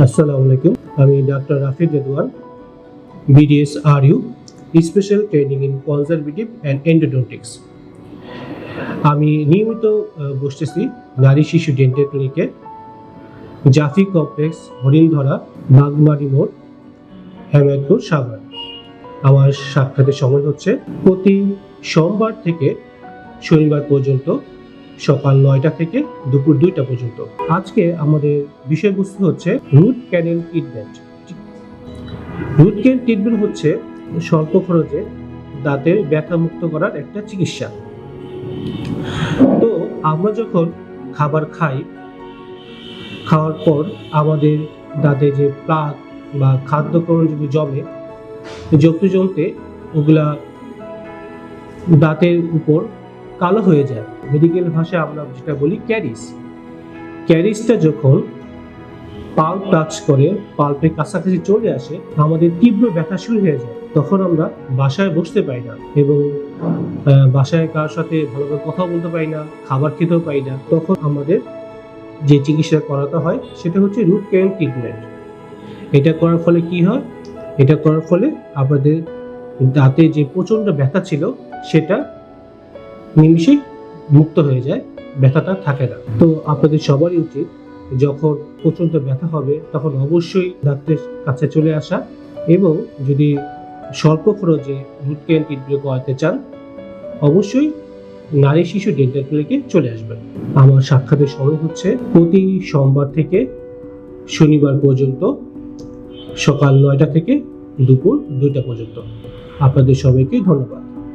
আসসালামু আলাইকুম। আমি ডাক্তার Rafid Redwan BDS are you special training in conservative and endodontics আমি নিয়মিত বসতেছি নারী শিশু ডেন্টাল ক্লিনিকে জাফি কমপ্লেক্স হরিণধরা, বাগমারি মোড় হেমায়তপুর সাভার। আমার সাক্ষাতের সময় হচ্ছে প্রতি সোমবার থেকে শনিবার পর্যন্ত সকাল নয়টা থেকে দুপুর দুইটা পর্যন্ত। আজকে আমাদের বিষয়বস্তু হচ্ছে root canal treatment root canal treatment হচ্ছে স্বল্প খরচে দাঁতের ব্যথা মুক্ত করার একটা চিকিৎসা। তো আমরা যখন খাবার খাই, খাওয়ার পর আমাদের দাঁতে যে প্লাগ বা খাদ্যকরণ যদি জমে জমতে জমতে ওগুলা দাঁতের উপর কালো হয়ে যায়। মেডিকেল ভাষায় আমরা যেটা বলি ক্যারিস ক্যারিসটা যখন পাল্প টাচ করে পাল্পের কাছাকাছি চলে আসে, আমাদের তীব্র ব্যথা শুরু হয়ে যায়। তখন আমরা বাসায় বসতে পাই না এবং বাসায় কার সাথে ভালোভাবে কথা বলতে পারি না, খাবার খেতেও পাই না। তখন আমাদের যে চিকিৎসা করাতে হয়, সেটা হচ্ছে রুট ক্যান ট্রিটমেন্ট এটা করার ফলে কি হয়? এটা করার ফলে আমাদের দাঁতে যে প্রচণ্ড ব্যথা ছিল, সেটা নিমিষেই মুক্ত হয়ে যায়, ব্যথাটা থাকে না। তো আপনাদের সবারই উচিত যখন প্রচণ্ড ব্যথা হবে তখন অবশ্যই ডাক্তারের কাছে চলে আসা এবং যদি স্বল্প খরচে রুট ক্যান করাতে চান, অবশ্যই নারী শিশু ডেন্টাল ক্লিনিকে চলে আসবেন। আমার সাক্ষাতের সময় হচ্ছে প্রতি সোমবার থেকে শনিবার পর্যন্ত সকাল নয়টা থেকে দুপুর দুইটা পর্যন্ত। আপনাদের সবাইকে ধন্যবাদ।